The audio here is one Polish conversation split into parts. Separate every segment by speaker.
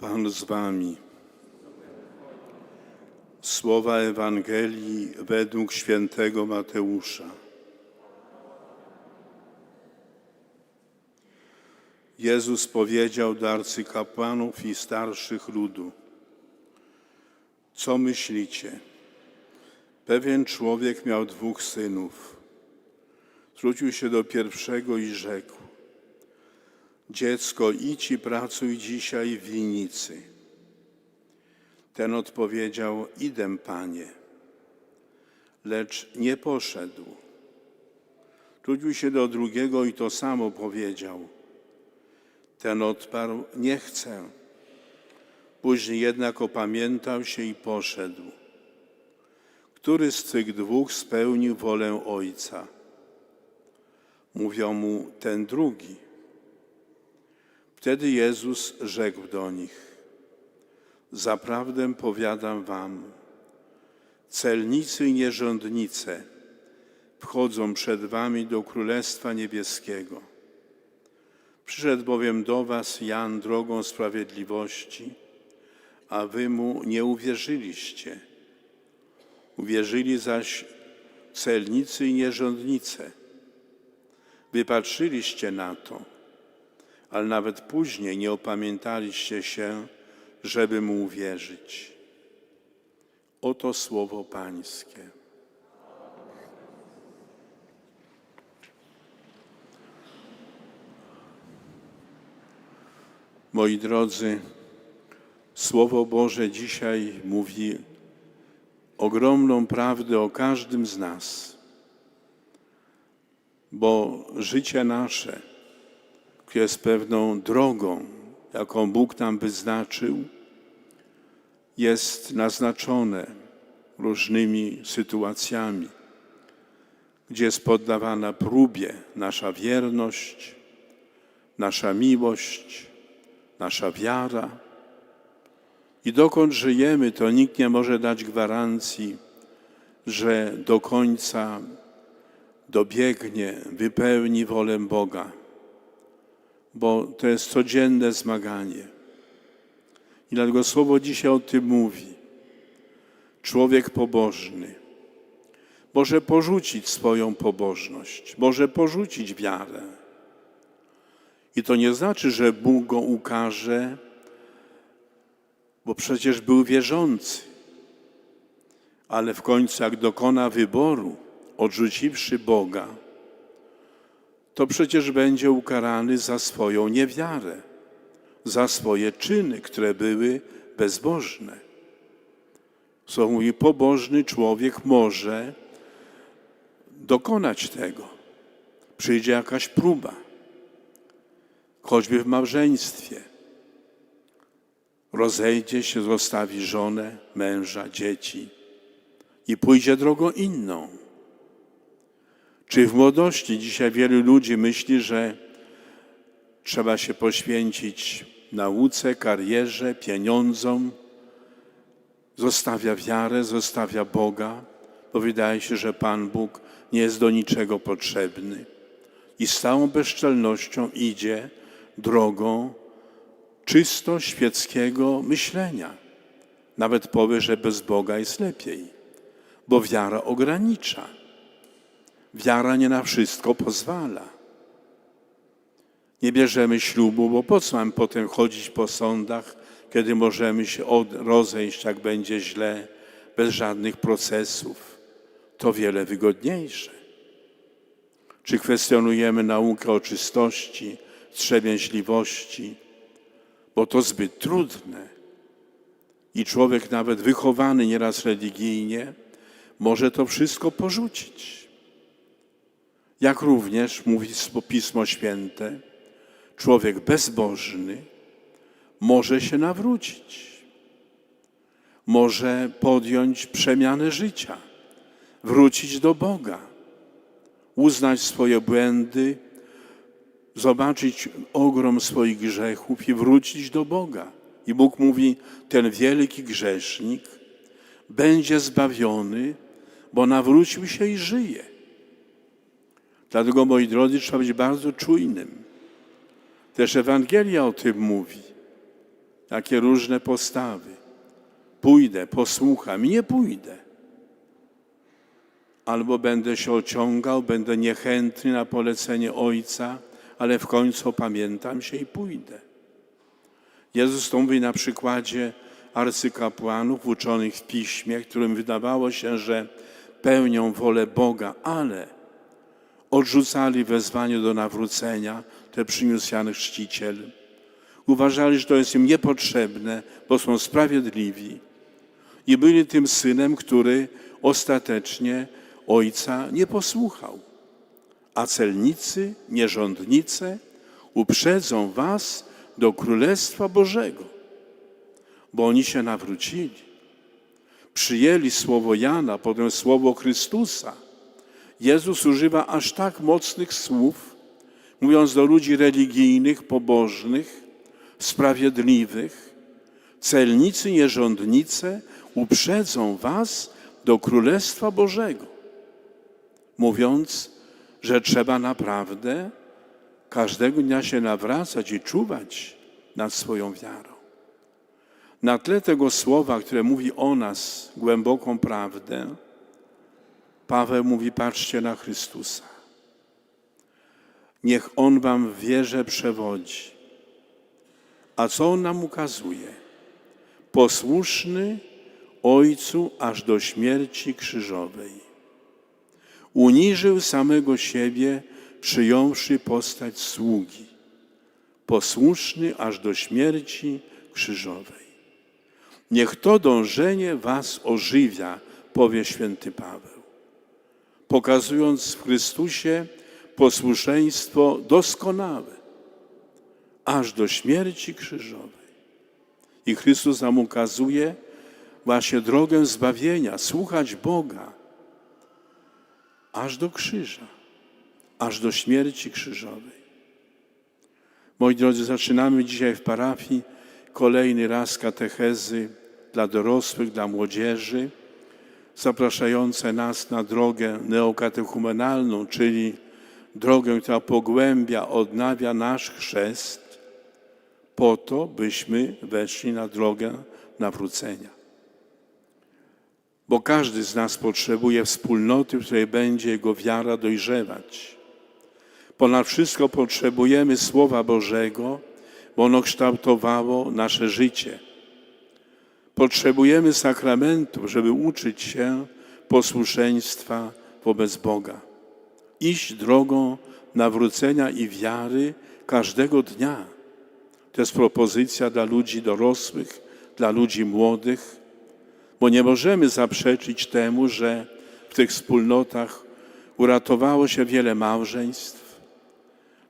Speaker 1: Pan z wami. Słowa Ewangelii według świętego Mateusza. Jezus powiedział do arcykapłanów i starszych ludu: Co myślicie? Pewien człowiek miał dwóch synów. Zwrócił się do pierwszego i rzekł: Dziecko, idź i pracuj dzisiaj w winnicy. Ten odpowiedział: Idę, panie. Lecz nie poszedł. Zwrócił się do drugiego i to samo powiedział. Ten odparł: Nie chcę. Później jednak opamiętał się i poszedł. Który z tych dwóch spełnił wolę ojca? Mówią mu ten drugi. Wtedy Jezus rzekł do nich: Zaprawdę powiadam wam, celnicy i nierządnice wchodzą przed wami do Królestwa Niebieskiego. Przyszedł bowiem do was Jan drogą sprawiedliwości, a wy mu nie uwierzyliście. Uwierzyli zaś celnicy i nierządnice. Wypatrzyliście na to, ale nawet później nie opamiętaliście się, żeby mu uwierzyć. Oto słowo Pańskie. Moi drodzy, Słowo Boże dzisiaj mówi ogromną prawdę o każdym z nas, bo życie nasze jest pewną drogą, jaką Bóg nam wyznaczył, jest naznaczone różnymi sytuacjami, gdzie jest poddawana próbie nasza wierność, nasza miłość, nasza wiara. I dokąd żyjemy, to nikt nie może dać gwarancji, że do końca dobiegnie, wypełni wolę Boga, bo to jest codzienne zmaganie. I dlatego Słowo dzisiaj o tym mówi. Człowiek pobożny może porzucić swoją pobożność, może porzucić wiarę. I to nie znaczy, że Bóg go ukaże, bo przecież był wierzący. Ale w końcu, jak dokona wyboru, odrzuciwszy Boga, to przecież będzie ukarany za swoją niewiarę, za swoje czyny, które były bezbożne. Co mówi, pobożny człowiek może dokonać tego. Przyjdzie jakaś próba, choćby w małżeństwie. Rozejdzie się, zostawi żonę, męża, dzieci i pójdzie drogą inną. Czy w młodości dzisiaj wielu ludzi myśli, że trzeba się poświęcić nauce, karierze, pieniądzom, zostawia wiarę, zostawia Boga, bo wydaje się, że Pan Bóg nie jest do niczego potrzebny i z całą bezczelnością idzie drogą czysto świeckiego myślenia. Nawet powie, że bez Boga jest lepiej, bo wiara ogranicza. Wiara nie na wszystko pozwala. Nie bierzemy ślubu, bo po co mam potem chodzić po sądach, kiedy możemy się rozejść, jak będzie źle, bez żadnych procesów. To wiele wygodniejsze. Czy kwestionujemy naukę o czystości, wstrzemięźliwości, bo to zbyt trudne. I człowiek nawet wychowany nieraz religijnie może to wszystko porzucić. Jak również mówi Pismo Święte, człowiek bezbożny może się nawrócić, może podjąć przemianę życia, wrócić do Boga, uznać swoje błędy, zobaczyć ogrom swoich grzechów i wrócić do Boga. I Bóg mówi, ten wielki grzesznik będzie zbawiony, bo nawrócił się i żyje. Dlatego, moi drodzy, trzeba być bardzo czujnym. Też Ewangelia o tym mówi. jakie różne postawy. Pójdę, posłucham, nie pójdę. Albo będę się ociągał, będę niechętny na polecenie Ojca, ale w końcu pamiętam się i pójdę. Jezus to mówi na przykładzie arcykapłanów uczonych w piśmie, którym wydawało się, że pełnią wolę Boga, ale odrzucali wezwanie do nawrócenia, te przyniósł Jan Chrzciciel. Uważali, że to jest im niepotrzebne, bo są sprawiedliwi. I byli tym synem, który ostatecznie ojca nie posłuchał. A celnicy, nierządnice uprzedzą was do Królestwa Bożego, bo oni się nawrócili. Przyjęli słowo Jana, potem słowo Chrystusa. Jezus używa aż tak mocnych słów, mówiąc do ludzi religijnych, pobożnych, sprawiedliwych. Celnicy, nierządnice uprzedzą was do Królestwa Bożego, mówiąc, że trzeba naprawdę każdego dnia się nawracać i czuwać nad swoją wiarą. Na tle tego słowa, które mówi o nas głęboką prawdę, Paweł mówi: patrzcie na Chrystusa. Niech On wam w wierze przewodzi. A co On nam ukazuje? Posłuszny Ojcu aż do śmierci krzyżowej. Uniżył samego siebie, przyjąwszy postać sługi. Posłuszny aż do śmierci krzyżowej. Niech to dążenie was ożywia, powie święty Paweł, pokazując w Chrystusie posłuszeństwo doskonałe, aż do śmierci krzyżowej. I Chrystus nam ukazuje właśnie drogę zbawienia, słuchać Boga, aż do krzyża, aż do śmierci krzyżowej. Moi drodzy, zaczynamy dzisiaj w parafii kolejny raz katechezy dla dorosłych, dla młodzieży, zapraszające nas na drogę neokatechumenalną, czyli drogę, która pogłębia, odnawia nasz chrzest, po to, byśmy weszli na drogę nawrócenia. Bo każdy z nas potrzebuje wspólnoty, w której będzie jego wiara dojrzewać. Ponad wszystko potrzebujemy Słowa Bożego, bo ono kształtowało nasze życie. Potrzebujemy sakramentów, żeby uczyć się posłuszeństwa wobec Boga. Iść drogą nawrócenia i wiary każdego dnia. To jest propozycja dla ludzi dorosłych, dla ludzi młodych, bo nie możemy zaprzeczyć temu, że w tych wspólnotach uratowało się wiele małżeństw,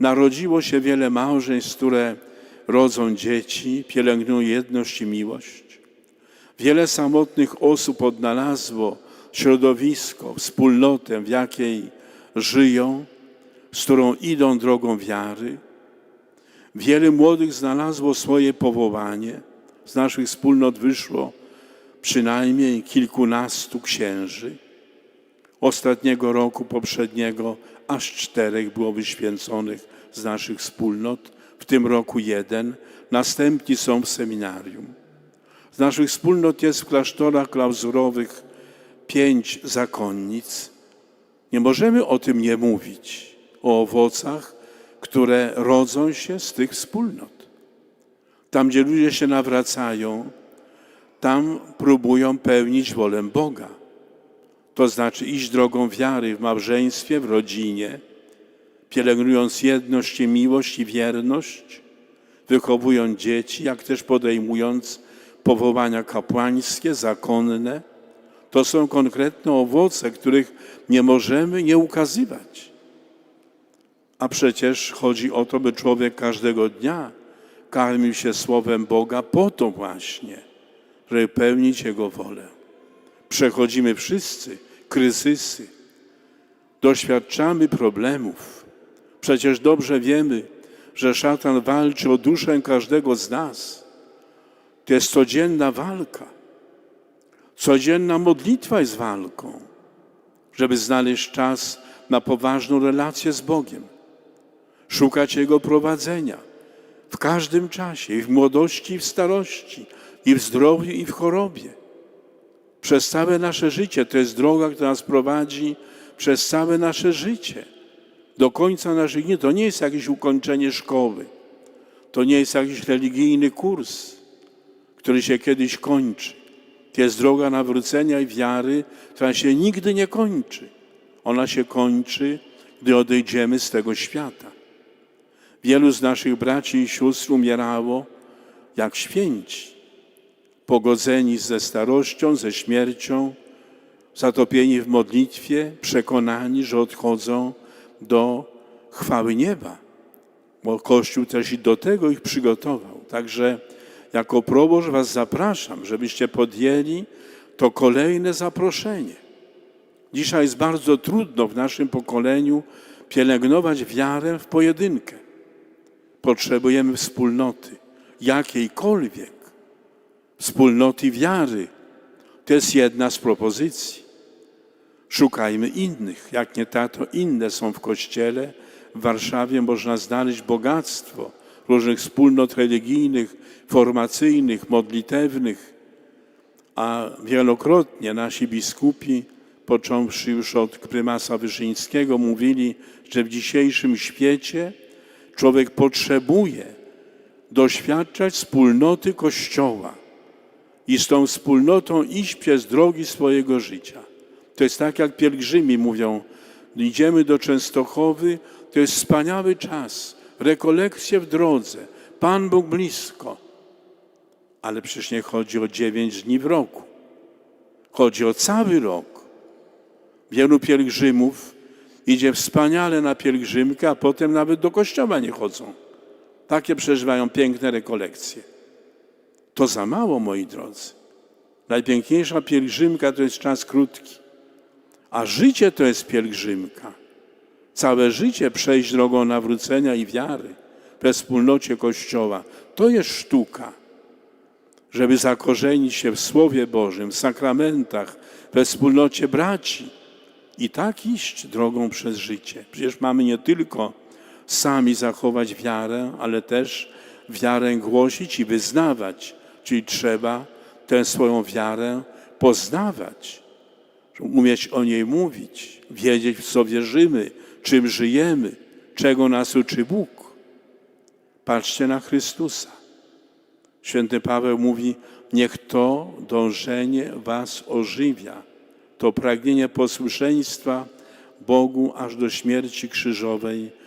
Speaker 1: narodziło się wiele małżeństw, które rodzą dzieci, pielęgnują jedność i miłość. Wiele samotnych osób odnalazło środowisko, wspólnotę, w jakiej żyją, z którą idą drogą wiary. Wiele młodych znalazło swoje powołanie. Z naszych wspólnot wyszło przynajmniej kilkunastu księży. Ostatniego roku poprzedniego aż czterech było wyświęconych z naszych wspólnot, w tym roku jeden, następni są w seminarium. Z naszych wspólnot jest w klasztorach klauzurowych pięć zakonnic. Nie możemy o tym nie mówić, o owocach, które rodzą się z tych wspólnot. Tam, gdzie ludzie się nawracają, tam próbują pełnić wolę Boga. To znaczy iść drogą wiary w małżeństwie, w rodzinie, pielęgnując jedność i miłość i wierność, wychowując dzieci, jak też podejmując powołania kapłańskie, zakonne. To są konkretne owoce, których nie możemy nie ukazywać. A przecież chodzi o to, by człowiek każdego dnia karmił się Słowem Boga po to właśnie, żeby pełnić Jego wolę. Przechodzimy wszyscy kryzysy, doświadczamy problemów. Przecież dobrze wiemy, że szatan walczy o duszę każdego z nas. To jest codzienna walka. Codzienna modlitwa jest walką, żeby znaleźć czas na poważną relację z Bogiem, szukać Jego prowadzenia w każdym czasie, i w młodości, i w starości, i w zdrowiu, i w chorobie. Przez całe nasze życie to jest droga, która nas prowadzi przez całe nasze życie. Do końca naszych dni to nie jest jakieś ukończenie szkoły, to nie jest jakiś religijny kurs, który się kiedyś kończy. To jest droga nawrócenia i wiary, która się nigdy nie kończy. Ona się kończy, gdy odejdziemy z tego świata. Wielu z naszych braci i sióstr umierało jak święci, pogodzeni ze starością, ze śmiercią, zatopieni w modlitwie, przekonani, że odchodzą do chwały nieba, bo Kościół też i do tego ich przygotował. Także jako proboszcz Was zapraszam, żebyście podjęli to kolejne zaproszenie. Dzisiaj jest bardzo trudno w naszym pokoleniu pielęgnować wiarę w pojedynkę. Potrzebujemy wspólnoty, jakiejkolwiek wspólnoty wiary. To jest jedna z propozycji. Szukajmy innych. Jak nie ta, to inne są w Kościele. W Warszawie można znaleźć bogactwo różnych wspólnot religijnych, formacyjnych, modlitewnych, a wielokrotnie nasi biskupi, począwszy już od prymasa Wyszyńskiego, mówili, że w dzisiejszym świecie człowiek potrzebuje doświadczać wspólnoty Kościoła i z tą wspólnotą iść przez drogi swojego życia. To jest tak, jak pielgrzymi mówią, idziemy do Częstochowy, to jest wspaniały czas, rekolekcje w drodze, Pan Bóg blisko. Ale przecież nie chodzi o dziewięć dni w roku. Chodzi o cały rok. Wielu pielgrzymów idzie wspaniale na pielgrzymkę, a potem nawet do kościoła nie chodzą. Takie przeżywają piękne rekolekcje. To za mało, moi drodzy. Najpiękniejsza pielgrzymka to jest czas krótki, a życie to jest pielgrzymka. Całe życie przejść drogą nawrócenia i wiary we wspólnocie Kościoła to jest sztuka, żeby zakorzenić się w Słowie Bożym, w sakramentach, we wspólnocie braci i tak iść drogą przez życie. Przecież mamy nie tylko sami zachować wiarę, ale też wiarę głosić i wyznawać. Czyli trzeba tę swoją wiarę poznawać, umieć o niej mówić, wiedzieć, w co wierzymy, czym żyjemy, czego nas uczy Bóg. Patrzcie na Chrystusa. Święty Paweł mówi: Niech to dążenie Was ożywia, to pragnienie posłuszeństwa Bogu aż do śmierci krzyżowej